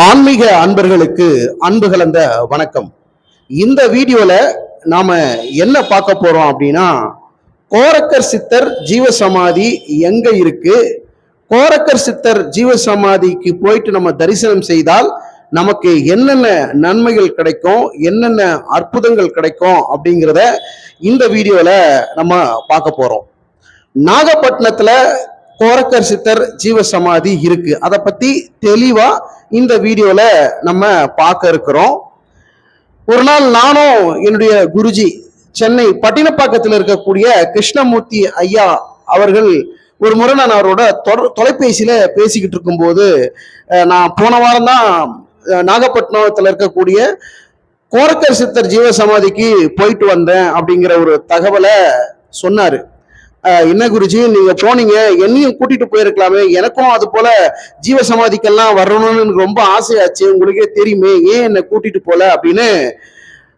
ஆன்மீக அன்பர்களுக்கு அன்பு கலந்த வணக்கம். இந்த வீடியோல நாம என்ன பார்க்க போறோம் அப்படின்னா கோரக்கர் சித்தர் ஜீவசமாதி எங்க இருக்கு? கோரக்கர் சித்தர் ஜீவசமாதிக்கு போயிட்டு நம்ம தரிசனம் செய்தால் நமக்கு என்னென்ன நன்மைகள் கிடைக்கும் என்னென்ன அற்புதங்கள் கிடைக்கும் அப்படிங்கிறத இந்த வீடியோல நம்ம பார்க்க போறோம். நாகப்பட்டினத்துல கோரக்கர் சித்தர் ஜீவசமாதி இருக்கு. அதை பத்தி தெளிவா இந்த வீடியோல நம்ம பார்க்க இருக்கிறோம். ஒரு நாள் நானும் என்னுடைய குருஜி சென்னை பட்டினப்பாக்கத்தில் இருக்கக்கூடிய கிருஷ்ணமூர்த்தி ஐயா அவர்கள் ஒரு முறை நான் அவரோட தொடர் தொலைபேசியில பேசிக்கிட்டு இருக்கும்போது நான் போன வாரம் தான் நாகப்பட்டினத்தில் இருக்கக்கூடிய கோரக்கர் சித்தர் ஜீவசமாதிக்கு போயிட்டு வந்தேன் அப்படிங்கிற ஒரு தகவலை சொன்னாரு. என்ன குருஜி நீங்க போனீங்க என்னையும் கூட்டிட்டு போயிருக்கலாமே எனக்கும் அது போல ஜீவசமாதிக்கெல்லாம் வரணும்னு எனக்கு ரொம்ப ஆசையாச்சு உங்களுக்கே தெரியுமே ஏன் என்னை கூட்டிட்டு போல அப்படின்னு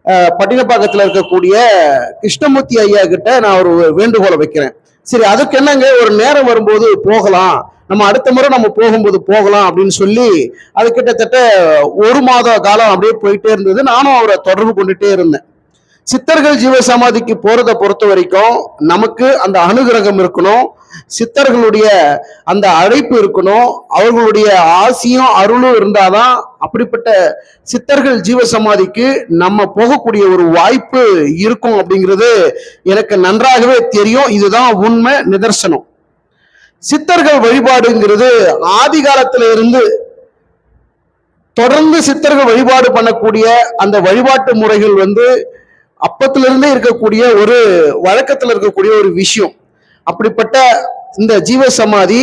அஹ், பட்டினப்பாக்கத்துல இருக்கக்கூடிய கிருஷ்ணமூர்த்தி ஐயா கிட்ட நான் ஒரு வேண்டுகோளை வைக்கிறேன். சரி அதுக்கு என்னங்க ஒரு நேரம் வரும்போது போகலாம் நம்ம அடுத்த முறை நம்ம போகும்போது போகலாம் அப்படின்னு சொல்லி அது கிட்டத்தட்ட ஒரு மாத காலம் அப்படியே போயிட்டே இருந்தது நானும் அவரை தொடர்பு கொண்டுட்டே இருந்தேன். சித்தர்கள் ஜீவசமாதிக்கு போறதை பொறுத்த வரைக்கும் நமக்கு அந்த அனுகிரகம் இருக்கணும். சித்தர்களுடைய அந்த அழைப்பு இருக்கணும். அவர்களுடைய ஆசியும் அருளும் இருந்தாதான் அப்படிப்பட்ட சித்தர்கள் ஜீவசமாதிக்கு நம்ம போகக்கூடிய ஒரு வாய்ப்பு இருக்கும் அப்படிங்கிறது எனக்கு நன்றாகவே தெரியும். இதுதான் உண்மை நிதர்சனம். சித்தர்கள் வழிபாடுங்கிறது ஆதி காலத்துல இருந்து தொடர்ந்து சித்தர்கள் வழிபாடு பண்ணக்கூடிய அந்த வழிபாட்டு முறைகள் வந்து அப்பத்திலிருந்தே இருக்கக்கூடிய ஒரு வழக்கத்துல இருக்கக்கூடிய ஒரு விஷயம். அப்படிப்பட்ட இந்த ஜீவ சமாதி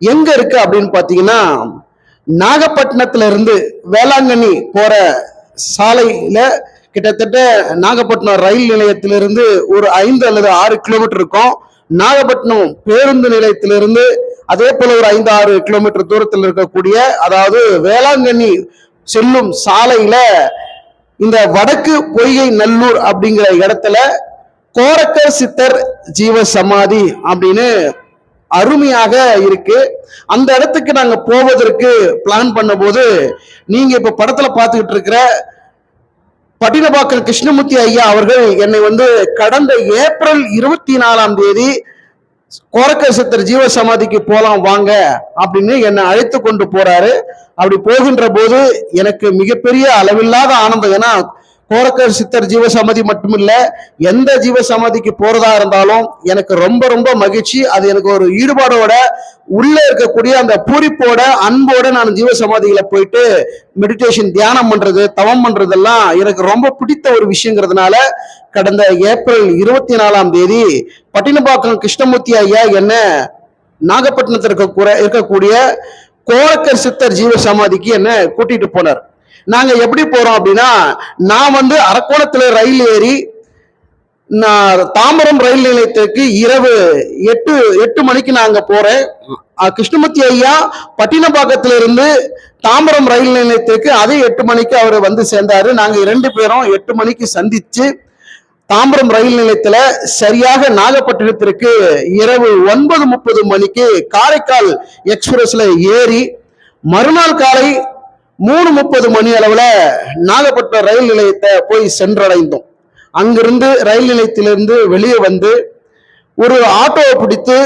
எங்க இருக்கு அப்படின்னு பாத்தீங்கன்னா நாகப்பட்டினத்துல இருந்து வேளாங்கண்ணி போற சாலையில கிட்டத்தட்ட நாகப்பட்டினம் ரயில் நிலையத்திலிருந்து ஒரு ஐந்து அல்லது ஆறு கிலோமீட்டர் இருக்கும். நாகப்பட்டினம் பேருந்து நிலையத்திலிருந்து அதே போல ஒரு ஐந்து ஆறு கிலோமீட்டர் தூரத்தில் இருக்கக்கூடிய அதாவது வேளாங்கண்ணி செல்லும் சாலையில இந்த வடக்கு பொய்கை நல்லூர் அப்படிங்கிற இடத்துல கோரக்கர் சித்தர் ஜீவ சமாதி அப்படின்னு அருமையாக இருக்கு. அந்த இடத்துக்கு நாங்க போவதற்கு பிளான் பண்ணும்போது நீங்க இப்ப படத்துல பார்த்துக்கிட்டு இருக்கிற பட்டினபாக்கம் கிருஷ்ணமூர்த்தி ஐயா அவர்கள் என்னை வந்து கடந்த ஏப்ரல் இருபத்தி நாலாம் தேதி கோரக்க சித்தர் ஜீவ சமாதிக்கு போலாம் வாங்க அப்படின்னு என்னை அழைத்து கொண்டு போறாரு. அப்படி போகின்ற போது எனக்கு மிகப்பெரிய அளவில்லாத ஆனந்தம். ஏன்னா கோரக்கர் சித்தர் ஜீவ சமாதி மட்டுமில்ல எந்த ஜீவ சமாதிக்கு போறதா இருந்தாலும் எனக்கு ரொம்ப ரொம்ப மகிழ்ச்சி. அது எனக்கு ஒரு ஈடுபாடோட உள்ள இருக்கக்கூடிய அந்த பூரிப்போட அன்போட நான் ஜீவசமாதிகளை போயிட்டு மெடிடேஷன் தியானம் பண்றது தவம் பண்றதெல்லாம் எனக்கு ரொம்ப பிடித்த ஒரு விஷயங்கிறதுனால கடந்த ஏப்ரல் இருபத்தி நாலாம் தேதி பட்டினப்பாக்கம் கிருஷ்ணமூர்த்தி ஐயா என்ன நாகப்பட்டினத்தில் இருக்க இருக்கக்கூடிய கோரக்கர் சித்தர் ஜீவ சமாதிக்கு என்ன கூட்டிட்டு போனார். நாங்க எப்படி போறோம் அப்படின்னா நான் வந்து அரக்கோணத்துல ரயில் ஏறி நான் தாம்பரம் ரயில் நிலையத்திற்கு இரவு எட்டு எட்டு மணிக்கு நான் அங்க போறேன். கிருஷ்ணமூர்த்தி ஐயா பட்டினப்பாக்கத்துல இருந்து தாம்பரம் ரயில் நிலையத்திற்கு அதே எட்டு மணிக்கு அவர் வந்து சேர்ந்தாரு. நாங்க இரண்டு பேரும் எட்டு மணிக்கு சந்திச்சு தாம்பரம் ரயில் நிலையத்துல சரியாக நாகப்பட்டினத்திற்கு இரவு ஒன்பது முப்பது மணிக்கு காரைக்கால் எக்ஸ்பிரஸ்ல ஏறி மறுநாள் காலை மூணு முப்பது மணி அளவுல நாகப்பட்டினம் ரயில் நிலையத்தை போய் சென்றடைந்தோம். அங்கிருந்து ரயில் நிலையத்திலிருந்து வெளியே வந்து ஒரு ஆட்டோவை பிடித்து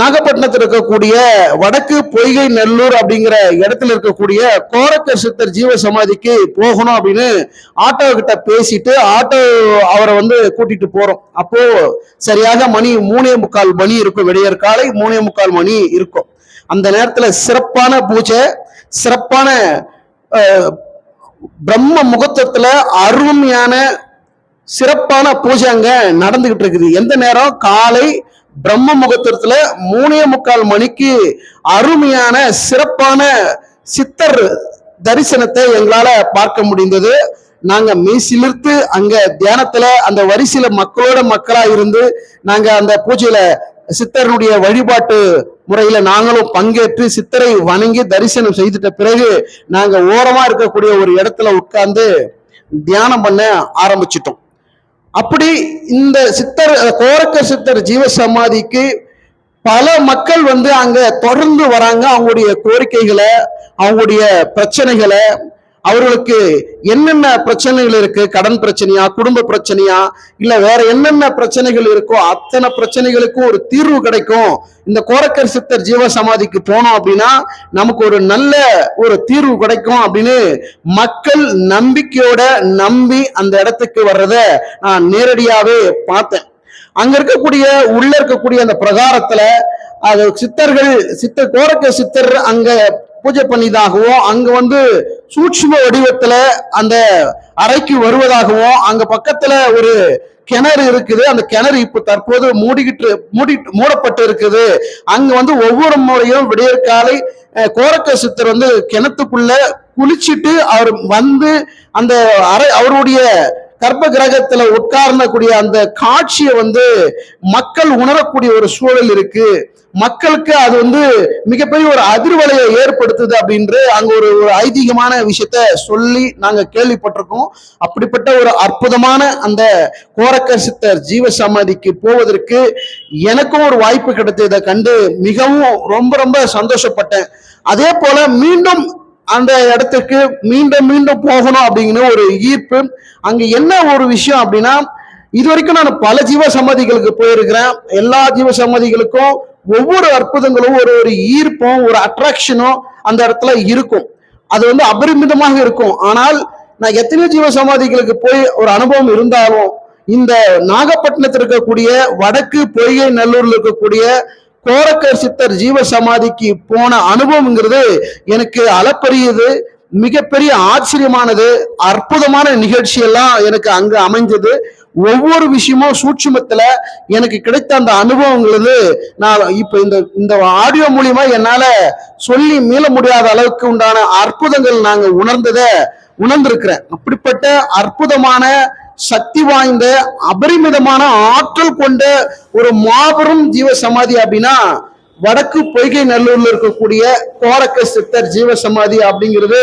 நாகப்பட்டினத்தில் இருக்கக்கூடிய வடக்கு பொய்கை நெல்லூர் அப்படிங்கிற இடத்துல இருக்கக்கூடிய கோரக்கர் சித்தர் ஜீவ சமாதிக்கு போகணும் அப்படின்னு ஆட்டோ கிட்ட பேசிட்டு ஆட்டோ அவரை வந்து கூட்டிட்டு போறோம். அப்போ சரியாக மணி மூணே முக்கால் மணி இருக்கும். விடையற்காலை மூணே முக்கால் மணி இருக்கும். அந்த நேரத்துல சிறப்பான பூஜை. சிறப்பான பிரம்ம முகூர்த்தத்துல அருமையான சிறப்பான பூஜை அங்க நடந்துகிட்டு இருக்குது. எந்த நேரம்? காலை பிரம்ம முகூர்த்தத்துல மூணே முக்கால் மணிக்கு அருமையான சிறப்பான சித்தர் தரிசனத்தை எங்களால பார்க்க முடிந்தது. நாங்க மெய்சிலிர்த்து அங்க தியானத்துல அந்த வரிசையில மக்களோட மக்களா இருந்து நாங்க அந்த பூஜையில சித்தருடைய வழிபாட்டு முறையில நாங்களும் பங்கேற்று சித்தரை வணங்கி தரிசனம் செய்துட்ட பிறகு நாங்க ஓரமா இருக்கக்கூடிய ஒரு இடத்துல உட்கார்ந்து தியானம் பண்ண ஆரம்பிச்சிட்டோம். அப்படி இந்த சித்தர் கோரக்க சித்தர் ஜீவ சமாதிக்கு பல மக்கள் வந்து அங்க தொடர்ந்து வராங்க. அவங்களுடைய கோரிக்கைகளை அவங்களுடைய பிரச்சனைகளை அவர்களுக்கு என்னென்ன பிரச்சனைகள் இருக்கு? கடன் பிரச்சனையா? குடும்ப பிரச்சனையா? இல்ல வேற என்னென்ன பிரச்சனைகள் இருக்கோ அத்தனை பிரச்சனைகளுக்கும் ஒரு தீர்வு கிடைக்கும். இந்த கோரக்கர் சித்தர் ஜீவ சமாதிக்கு போனோம் அப்படின்னா நமக்கு ஒரு நல்ல ஒரு தீர்வு கிடைக்கும் அப்படின்னு மக்கள் நம்பிக்கையோட நம்பி அந்த இடத்துக்கு வர்றத நான் நேரடியாவே பார்த்தேன். அங்க இருக்கக்கூடிய உள்ள இருக்கக்கூடிய அந்த பிரகாரத்துல அது சித்தர்கள் சித்தர் கோரக்க சித்தர் அங்க பூஜை பண்ணிதாகவும் அங்க வந்து சூட்சும வடிவத்துல அந்த அறைக்கு வருவதாகவும் அங்க பக்கத்துல ஒரு கிணறு இருக்குது. அந்த கிணறு இப்ப தற்போது மூடிக்கிட்டு மூடி மூடப்பட்டு இருக்குது. அங்க வந்து ஒவ்வொரு முறையும் விடியற்காலை காலை கோரக்க சித்தர் வந்து கிணத்துக்குள்ள குளிச்சிட்டு அவர் வந்து அந்த அறை அவருடைய கர்ப்ப கிரகத்துல உட்கார்ந்தக்கூடிய அந்த காட்சியை வந்து மக்கள் உணரக்கூடிய ஒரு சூழல் இருக்கு. மக்களுக்கு அது வந்து மிகப்பெரிய ஒரு அதிர்வலையை ஏற்படுத்துது அப்படின்று அங்க ஒரு ஒரு ஐதீகமான விஷயத்த சொல்லி நாங்க கேள்விப்பட்டிருக்கோம். அப்படிப்பட்ட ஒரு அற்புதமான அந்த கோரக்க சித்தர் ஜீவ சமாதிக்கு போவதற்கு எனக்கும் ஒரு வாய்ப்பு கிடைத்ததை கண்டு மிகவும் ரொம்ப ரொம்ப சந்தோஷப்பட்டேன். அதே போல மீண்டும் அந்த இடத்துக்கு மீண்டும் மீண்டும் போகணும் அப்படிங்கிற ஒரு ஈர்ப்பு. அங்க என்ன ஒரு விஷயம் அப்படின்னா இது வரைக்கும் நான் பல ஜீவ சம்மதிகளுக்கு போயிருக்கிறேன். எல்லா ஜீவ சம்மதிகளுக்கும் ஒவ்வொரு அற்புதங்களும் ஒரு ஒரு ஈர்ப்பும் ஒரு அட்ராக்ஷனும் அந்த இடத்துல இருக்கும். அது வந்து அபரிமிதமாக இருக்கும். ஆனால் நான் எத்தனையோ ஜீவ சமாதிகளுக்கு போய் ஒரு அனுபவம் இருந்தாலும் இந்த நாகப்பட்டினத்தில் இருக்கக்கூடிய வடக்கு பொய்கை நல்லூர்ல இருக்கக்கூடிய கோரக்கர் சித்தர் ஜீவ சமாதிக்கு போன அனுபவம்ங்கிறது எனக்கு அளப்பரியது மிகப்பெரிய ஆச்சரியமானது அற்புதமான நிகழ்ச்சி எல்லாம் எனக்கு அங்க அமைஞ்சது ஒவ்வொரு விஷயமும் சூட்சுமத்துல எனக்கு கிடைத்த அந்த அனுபவங்கிறது நான் இப்ப இந்த இந்த ஆடியோ மூலியமா என்னால சொல்லி மீள முடியாத அளவுக்கு உண்டான அற்புதங்கள் நாங்க உணர்ந்ததை உணர்ந்திருக்கிறேன். அப்படிப்பட்ட அற்புதமான சக்தி வாய்ந்த அபரிமிதமான ஆற்றல் கொண்ட ஒரு மாபெரும் ஜீவ சமாதி அப்படின்னா வடக்கு பொய்கை நல்லூர்ல இருக்கக்கூடிய கோரக்க சித்தர் ஜீவ சமாதி அப்படிங்கிறது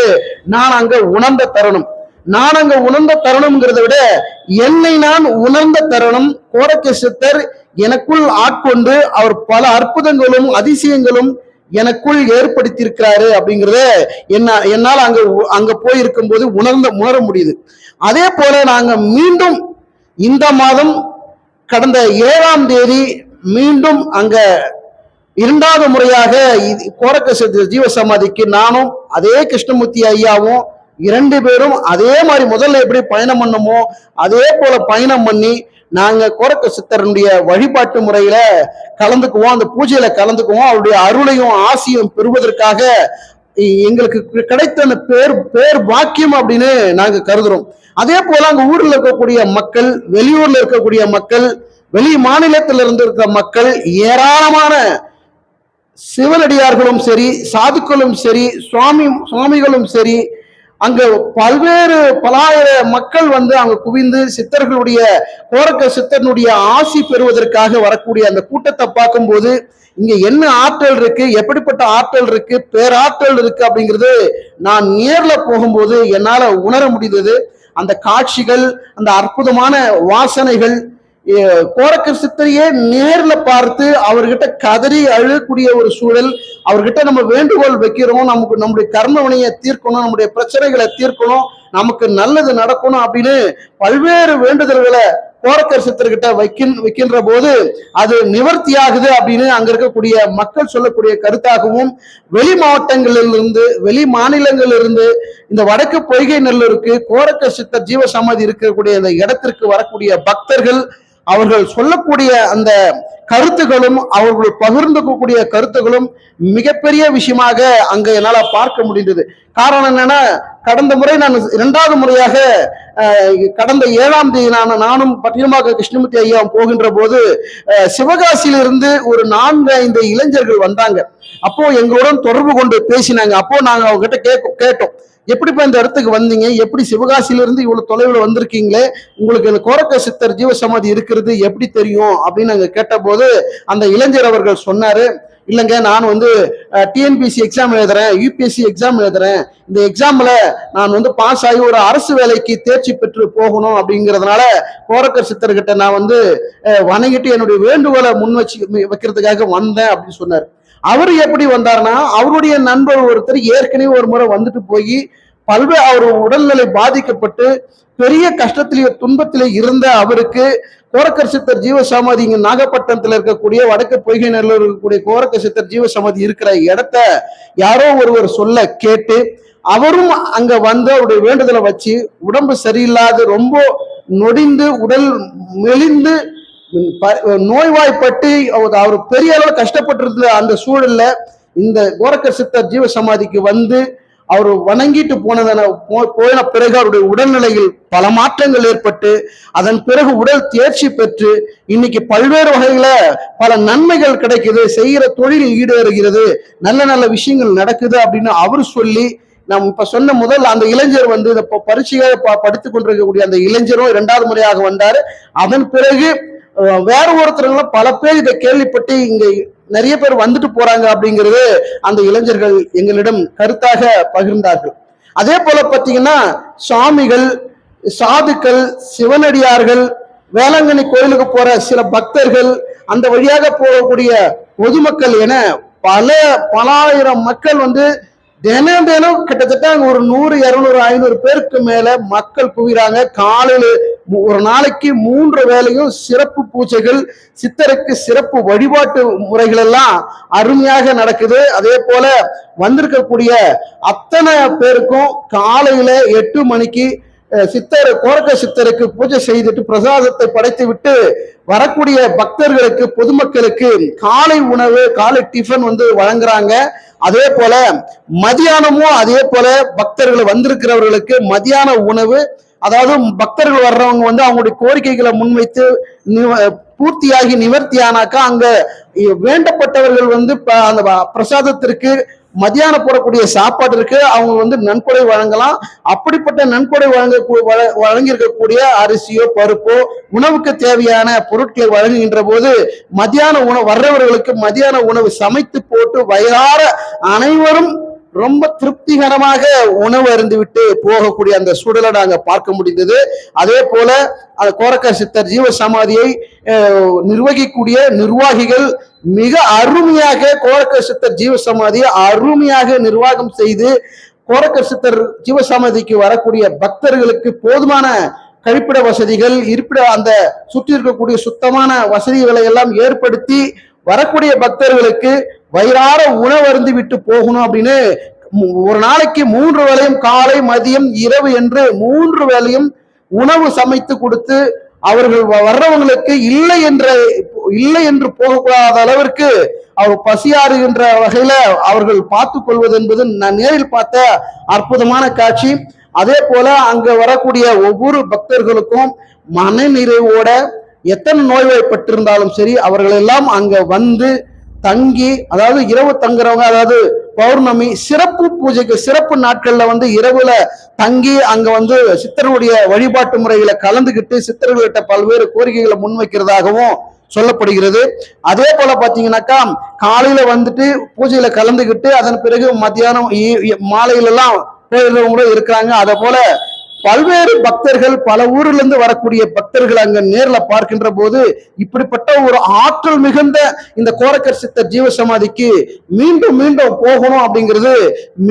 நான் அங்க உணர்ந்த தருணம். நான் அங்க உணர்ந்த தருணம்ங்கிறத விட என்னை நான் உணர்ந்த தருணம் கோரக்க சித்தர் எனக்குள் ஆட்கொண்டு அவர் பல அற்புதங்களும் அதிசயங்களும் எனக்குள் ஏற்படுத்தியிருக்கிறாரு அப்படிங்கிறத என்ன என்னால் அங்க அங்க போயிருக்கும் போது உணர்ந்த உணர முடியுது. அதே போல நாங்க மீண்டும் இந்த மாதம் கடந்த ஏழாம் தேதி மீண்டும் அங்க இரண்டாவது முறையாக இது கோரக்க ஜீவ சமாதிக்கு நானும் அதே கிருஷ்ணமூர்த்தி ஐயாவும் இரண்டு பேரும் அதே மாதிரி முதல்ல எப்படி பயணம் பண்ணுமோ அதே போல பயணம் பண்ணி நாங்க கோரக்க சித்தருடைய வழிபாட்டு முறையில கலந்துக்குவோம் அந்த பூஜையில கலந்துக்குவோம். அவருடைய அருளையும் ஆசையும் பெறுவதற்காக எங்களுக்கு கிடைத்த அந்த பேர் பேர் பாக்கியம் அப்படின்னு நாங்க கருதுறோம். அதே போல அங்க ஊர்ல இருக்கக்கூடிய மக்கள் வெளியூர்ல இருக்கக்கூடிய மக்கள் வெளி மாநிலத்தில் இருந்து இருக்கிற மக்கள் ஏராளமான சிவனடியார்களும் சரி சாதுக்களும் சரி சுவாமி சுவாமிகளும் சரி அங்க பல்வேறு பலாயிர மக்கள் வந்து அங்க குவிந்து சித்தர்களுடைய கோரக்க சித்தனுடைய ஆசி பெறுவதற்காக வரக்கூடிய அந்த கூட்டத்தை பார்க்கும்போது இங்க என்ன ஆற்றல் இருக்கு எப்படிப்பட்ட ஆற்றல் இருக்கு பேராற்றல் இருக்கு அப்படிங்கிறது நான் நேர்ல போகும்போது என்னால உணர முடிந்தது. அந்த காட்சிகள் அந்த அற்புதமான வாசனைகள் எ- கோரக்கர் சித்தரையே நேர்ல பார்த்து அவர்கிட்ட கதறி அழக்கூடிய ஒரு சூழல் அவர்கிட்ட நம்ம வேண்டுகோள் வைக்கிறோம் நமக்கு நம்முடைய கர்மவினையை தீர்க்கணும் நம்முடைய பிரச்சனைகளை தீர்க்கணும் நமக்கு நல்லது நடக்கணும் அப்படின்னு பல்வேறு வேண்டுதல்களை கோரக்கர் சித்தர்கிட்ட வைக்கின் வைக்கின்ற போது அது நிவர்த்தி ஆகுது அப்படின்னு அங்க இருக்கக்கூடிய மக்கள் சொல்லக்கூடிய கருத்தாகவும் வெளி மாவட்டங்களிலிருந்து வெளி மாநிலங்களில் இருந்து இந்த வடக்கு பொய்கை நல்லூருக்கு கோரக்கர் சித்தர் ஜீவ இருக்கக்கூடிய இந்த இடத்திற்கு வரக்கூடிய பக்தர்கள் அவர்கள் சொல்லக்கூடிய அந்த கருத்துகளும் அவர்கள் பகிர்ந்துக்கக்கூடிய கருத்துகளும் மிகப்பெரிய விஷயமாக அங்க என்னால பார்க்க முடிந்தது. காரணம் என்னன்னா கடந்த முறை நான் இரண்டாவது முறையாக கடந்த ஏழாம் தேதி நான் நானும் பட்டினமாக கிருஷ்ணமூர்த்தி ஐயா போகின்ற போது சிவகாசியிலிருந்து ஒரு நான்கு ஐந்து இளைஞர்கள் வந்தாங்க. அப்போ எங்களுடன் தொடர்பு கொண்டு பேசினாங்க. அப்போ நாங்க அவங்க கிட்ட கேட்டோம். எப்படிப்பா இந்த இடத்துக்கு வந்தீங்க? எப்படி சிவகாசியிலிருந்து இவ்வளோ தொலைவில் வந்திருக்கீங்களே? உங்களுக்கு இந்த கோரக்க சித்தர் ஜீவசமாதி இருக்கிறது எப்படி தெரியும்? அப்படின்னு நாங்கள் கேட்டபோது அந்த இளைஞர் அவர்கள் சொன்னார். இல்லைங்க நான் வந்து டிஎன்பிசி எக்ஸாம் எழுதுறேன் யூபிஎஸ்சி எக்ஸாம் எழுதுறேன். இந்த எக்ஸாமில் நான் வந்து பாஸ் ஆகி ஒரு அரசு வேலைக்கு தேர்ச்சி பெற்று போகணும் அப்படிங்கிறதுனால கோரக்கர் சித்தர்கிட்ட நான் வந்து வணங்கிட்டு என்னுடைய வேண்டுகோளை முன் வச்சு வைக்கிறதுக்காக வந்தேன் அப்படின்னு சொன்னார். அவர் எப்படி வந்தாருன்னா அவருடைய நண்பர் ஒருத்தர் ஏற்கனவே ஒரு முறை வந்துட்டு போய் பல்வேறு அவர் உடல்நிலை பாதிக்கப்பட்டு பெரிய கஷ்டத்திலேயே துன்பத்திலே இருந்த அவருக்கு கோரக்கர் சித்தர் ஜீவசமாதி இங்க நாகப்பட்டினத்தில் இருக்கக்கூடிய வடக்கு பொய்கை நல்லூர் இருக்கக்கூடிய கோரக்கர் சித்தர் ஜீவசமாதி இருக்கிற இடத்த யாரோ ஒருவர் சொல்ல கேட்டு அவரும் அங்க வந்து அவருடைய வேண்டுதலை வச்சு உடம்பு சரியில்லாத ரொம்ப நொடிந்து உடல் மெலிந்து நோய்வாய்ப்பட்டு அவர் அவர் பெரிய அளவில் கஷ்டப்பட்டிருந்த அந்த சூழல்ல இந்த கோரக்கர் சித்தர் ஜீவ சமாதிக்கு வந்து அவர் வணங்கிட்டு போனதன போ- போன பிறகு அவருடைய உடல்நிலையில் பல மாற்றங்கள் ஏற்பட்டு அதன் பிறகு உடல் தேர்ச்சி பெற்று இன்னைக்கு பல்வேறு வகையில பல நன்மைகள் கிடைக்குது செய்கிற தொழில் ஈடேறுகிறது நல்ல நல்ல விஷயங்கள் நடக்குது அப்படின்னு அவர் சொல்லி நாம் இப்ப சொன்ன முதல் அந்த இளைஞர் வந்து இந்த ப- பரீட்சையை ப- படித்துக் கொண்டிருக்கக்கூடிய அந்த இளைஞரும் இரண்டாவது முறையாக வந்தாரு. அதன் பிறகு வேற ஒருத்தர்கள் பல பேர் இதை கேள்விப்பட்டு இங்க நிறைய பேர் வந்துட்டு போறாங்க அப்படிங்கிறது அந்த இளைஞர்கள் எங்களிடம் கருத்தாக பகிர்ந்தார்கள். அதே போல பாத்தீங்கன்னா சுவாமிகள் சாதுக்கள் சிவனடியார்கள் வேளாங்கண்ணி கோயிலுக்கு போற சில பக்தர்கள் அந்த வழியாக போகக்கூடிய பொதுமக்கள் என பல பலாயிரம் மக்கள் வந்து தினம் தினம் கிட்டத்தட்ட அங்க ஒரு நூறு இருநூறு ஐநூறு பேருக்கு மேல மக்கள் குவிறாங்க. காலையில ஒரு நாளைக்கு மூன்று வேளையும் சிறப்பு பூஜைகள் சித்தருக்கு சிறப்பு வழிபாட்டு முறைகள் எல்லாம் அருமையாக நடக்குது. அதே போல வந்திருக்கக்கூடிய அத்தனை பேருக்கும் காலையில எட்டு மணிக்கு சித்தர் கோரக்க சித்தருக்கு பூஜை செய்துட்டு பிரசாதத்தை படைத்து விட்டு வரக்கூடிய பக்தர்களுக்கு பொதுமக்களுக்கு காலை உணவு காலை டிஃபன் வந்து வழங்குறாங்க. அதே போல மதியானமும் அதே போல பக்தர்கள் வந்திருக்கிறவர்களுக்கு மதியான உணவு. அதாவது பக்தர்கள் வர்றவங்க வந்து அவங்களுடைய கோரிக்கைகளை முன்வைத்து பூர்த்தியாகி நிவர்த்தியானாக்கா அங்க வேண்டப்பட்டவர்கள் வந்து ப- அந்த வ- பிரசாதத்திற்கு மதியானம் போடக்கூடிய சாப்பாட்டிற்கு அவங்க வந்து நன்கொடை வழங்கலாம். அப்படிப்பட்ட நன்கொடை வழங்க வழங்கியிருக்கக்கூடிய அரிசியோ பருப்போ உணவுக்கு தேவையான பொருட்களை வழங்குகின்ற போது மதியான உணவு வர்றவர்களுக்கு மதியான உணவு சமைத்து போட்டு வயிறார அனைவரும் ரொம்ப திருப்திகரமாக உணவு அருந்துவிட்டு போகக்கூடிய அந்த சூழலை நாங்கள் பார்க்க முடிந்தது. அதே போல அந்த கோரக்க சித்தர் ஜீவ சமாதியை நிர்வகிக்கக்கூடிய நிர்வாகிகள் மிக அருமையாக கோரக்க சித்தர் ஜீவசமாதியை அருமையாக நிர்வாகம் செய்து கோரக்க சித்தர் ஜீவசமாதிக்கு வரக்கூடிய பக்தர்களுக்கு போதுமான கழிப்பிட வசதிகள் இருப்பிட அந்த சுற்றி இருக்கக்கூடிய சுத்தமான வசதிகளை எல்லாம் ஏற்படுத்தி வரக்கூடிய பக்தர்களுக்கு வயிறார உணவருந்து விட்டு போகணும் அப்படின்னு ஒரு நாளைக்கு மூன்று வேளையும் காலை மதியம் இரவு என்று மூன்று வேளையும் உணவு சமைத்து கொடுத்து அவர்கள் வ- வர்றவங்களுக்கு இல்லை என்ற இல்லை என்று போகக்கூடாத அளவிற்கு அவர் பசியாறுகின்ற வகையில அவர்கள் பார்த்து கொள்வது என்பது நான் நேரில் பார்த்த அற்புதமான காட்சி. அதே போல அங்க வரக்கூடிய ஒவ்வொரு பக்தர்களுக்கும் மன நிறைவோட எத்தனை நோய்வாய்ப்பட்டிருந்தாலும் சரி அவர்கள் எல்லாம் அங்க வந்து தங்கி அதாவது இரவு தங்குறவங்க அதாவது பௌர்ணமி சிறப்பு பூஜைக்கு சிறப்பு நாட்கள்ல வந்து இரவுல தங்கி அங்க வந்து சித்தருடைய வழிபாட்டு முறைகளை கலந்துகிட்டு சித்தர்கள்கிட்ட பல்வேறு கோரிக்கைகளை முன்வைக்கிறதாகவும் சொல்லப்படுகிறது. அதே போல பாத்தீங்கன்னாக்கா காலையில வந்துட்டு பூஜையில கலந்துகிட்டு அதன் பிறகு மத்தியானம் மாலையிலெல்லாம் பேரவங்களும் மாலையில எல்லாம் போயிடுறவங்களும் இருக்கிறாங்க. அதே போல பல்வேறு பக்தர்கள் பல ஊர்ல இருந்து வரக்கூடிய பக்தர்கள் அங்க நேர்ல பார்க்கின்ற போது இப்படிப்பட்ட ஒரு ஆற்றல் மிகுந்த இந்த கோரக்கர் சித்தர் ஜீவசமாதிக்கு மீண்டும் மீண்டும் போகணும் அப்படிங்கிறது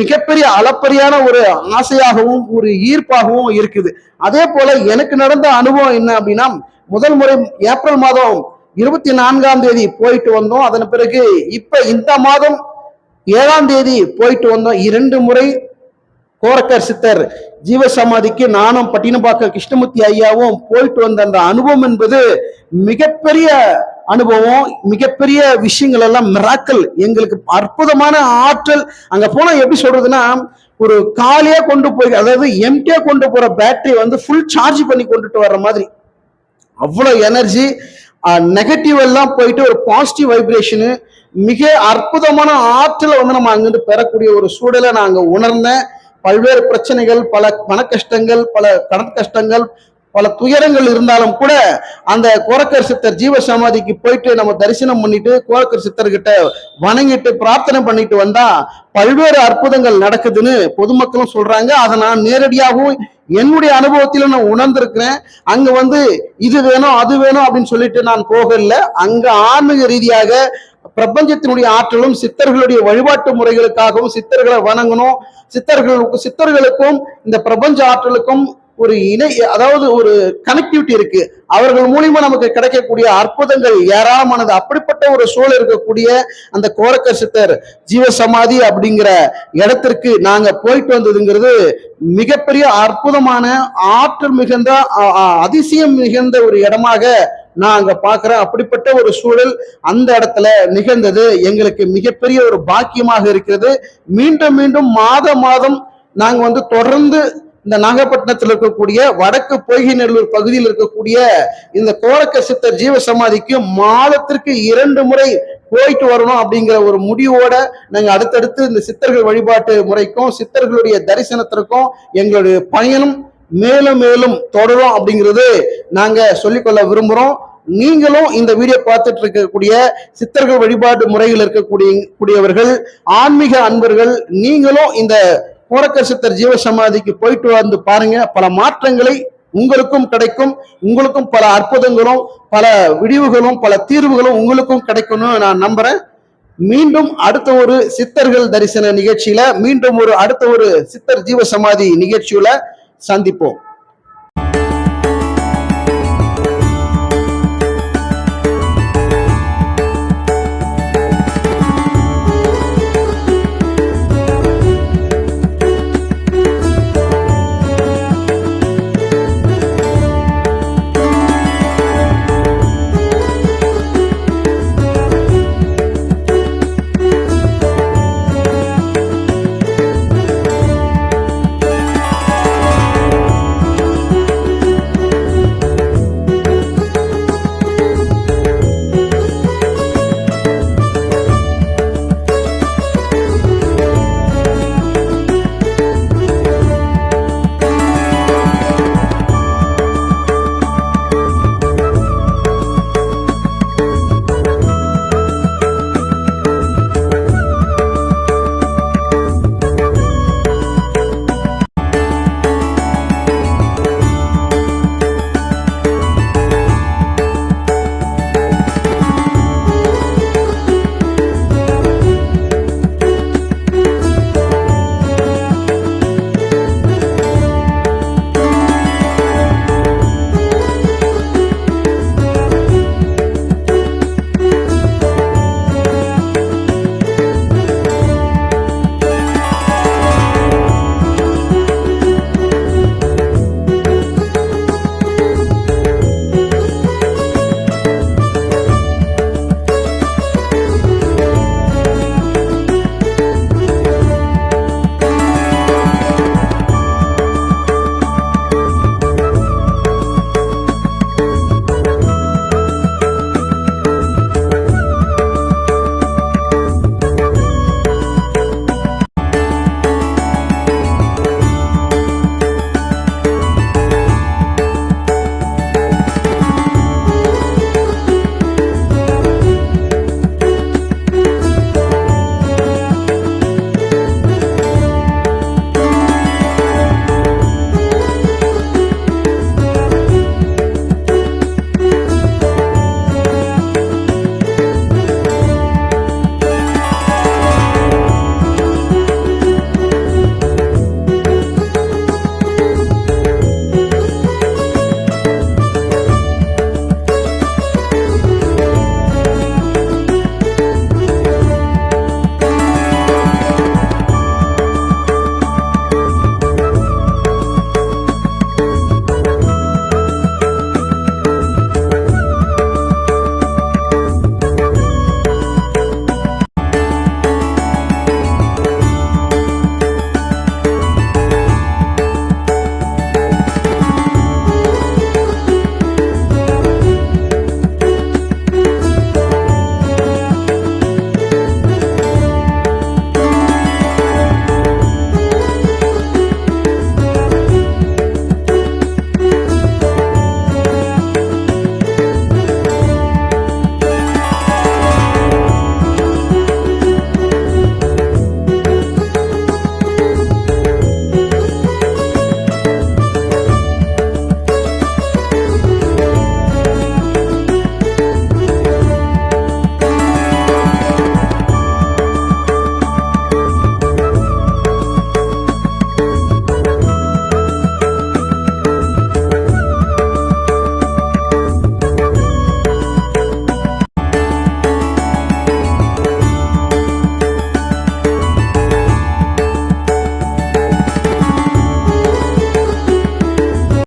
மிகப்பெரிய அளப்பரியான ஒரு ஆசையாகவும் ஒரு ஈர்ப்பாகவும் இருக்குது. அதே போல எனக்கு நடந்த அனுபவம் என்ன அப்படின்னா முதல் முறை ஏப்ரல் மாதம் இருபத்தி நான்காம் தேதி போயிட்டு வந்தோம். அதன் பிறகு இப்ப இந்த மாதம் ஏழாம் தேதி போயிட்டு வந்தோம். இரண்டு முறை கோரக்கர் சித்தர் ஜீவசமாதிக்கு நானும் பட்டினப்பாக்கம் கிருஷ்ணமூர்த்தி ஐயாவும் போயிட்டு வந்த அந்த அனுபவம் என்பது மிகப்பெரிய அனுபவம் மிகப்பெரிய விஷயங்கள் எல்லாம் மிராக்கல் எங்களுக்கு அற்புதமான ஆற்றல். அங்க போனா எப்படி சொல்றதுன்னா ஒரு காலியா கொண்டு போய் அதாவது எம்டியா கொண்டு போற பேட்டரி வந்து ஃபுல் சார்ஜ் பண்ணி கொண்டுட்டு வர்ற மாதிரி. அவ்வளோ எனர்ஜி நெகட்டிவ் எல்லாம் போயிட்டு ஒரு பாசிட்டிவ் வைப்ரேஷனு மிக அற்புதமான ஆற்றலை வந்து நம்ம அங்கிருந்து பெறக்கூடிய ஒரு சூழலை நான் அங்க உணர்ந்தேன். பல்வேறு பிரச்சனைகள் பல பண கஷ்டங்கள் பல கடன் கஷ்டங்கள் பல துயரங்கள் இருந்தாலும் கூட அந்த கோரக்கர் சித்தர் ஜீவ சமாதிக்கு போயிட்டு நம்ம தரிசனம் பண்ணிட்டு கோரக்கர் சித்தர்கிட்ட வணங்கிட்டு பிரார்த்தனை பண்ணிட்டு வந்தா பல்வேறு அற்புதங்கள் நடக்குதுன்னு பொதுமக்களும் சொல்றாங்க. அதை நான் நேரடியாகவும் என்னுடைய அனுபவத்திலும் நான் உணர்ந்திருக்கிறேன். அங்க வந்து இது வேணும் அது வேணும் அப்படின்னு சொல்லிட்டு நான் போகல. அங்க ஆன்மீக ரீதியாக பிரபஞ்சத்தினுடைய ஆற்றலும் சித்தர்களுடைய வழிபாட்டு முறைகளுக்காகவும் சித்தர்களை வணங்கணும். சித்தர்களுக்கு சித்தர்களுக்கும் இந்த பிரபஞ்ச ஆற்றலுக்கும் ஒரு இணை அதாவது ஒரு கனெக்டிவிட்டி இருக்கு. அவர்கள் மூலியமா நமக்கு கிடைக்கக்கூடிய அற்புதங்கள் ஏராளமானது. அப்படிப்பட்ட ஒரு சூழல் இருக்கக்கூடிய அந்த கோரக்கர் சித்தர் ஜீவசமாதி அப்படிங்கிற இடத்திற்கு நாங்க போயிட்டு வந்ததுங்கிறது மிகப்பெரிய அற்புதமான ஆற்றல் மிகுந்த அ- அதிசயம் மிகுந்த ஒரு இடமாக நான் அங்க பாக்குறேன் அப்படிப்பட்ட ஒரு சூழல் அந்த இடத்துல நிகழ்ந்தது. எங்களுக்கு மிகப்பெரிய ஒரு பாக்கியமாக இருக்கிறது. மீண்டும் மீண்டும் மாத மாதம் நாங்க வந்து தொடர்ந்து இந்த நாகப்பட்டினத்தில் இருக்கக்கூடிய வடக்கு பொய்கை நல்லூர் பகுதியில் இருக்கக்கூடிய இந்த கோரக்க சித்தர் ஜீவ சமாதிக்கு மாதத்திற்கு இரண்டு முறை போயிட்டு வரணும் அப்படிங்கிற ஒரு முடிவோட நாங்கள் அடுத்தடுத்து இந்த சித்தர்கள் வழிபாட்டு முறைக்கும் சித்தர்களுடைய தரிசனத்திற்கும் எங்களுடைய பயணம் மேலும் மேலும் தொடரும் அப்படிங்கிறது நாங்க சொல்லிக்கொள்ள விரும்புறோம். நீங்களும் இந்த வீடியோ பார்த்துட்டு இருக்கக்கூடிய சித்தர்கள் வழிபாட்டு முறையில் இருக்கக்கூடிய கூடியவர்கள் ஆன்மீக அன்பர்கள் நீங்களும் இந்த கோரக்கர் சித்தர் ஜீவ சமாதிக்கு போயிட்டு வந்து பாருங்க. பல மாற்றங்களை உங்களுக்கும் கிடைக்கும். உங்களுக்கும் பல அற்புதங்களும் பல விடிவுகளும் பல தீர்வுகளும் உங்களுக்கும் கிடைக்கும்னு நான் நம்புறேன். மீண்டும் அடுத்த ஒரு சித்தர்கள் தரிசன நிகழ்ச்சியில மீண்டும் ஒரு அடுத்த ஒரு சித்தர் ஜீவ சமாதி நிகழ்ச்சியில சந்திப்போம்.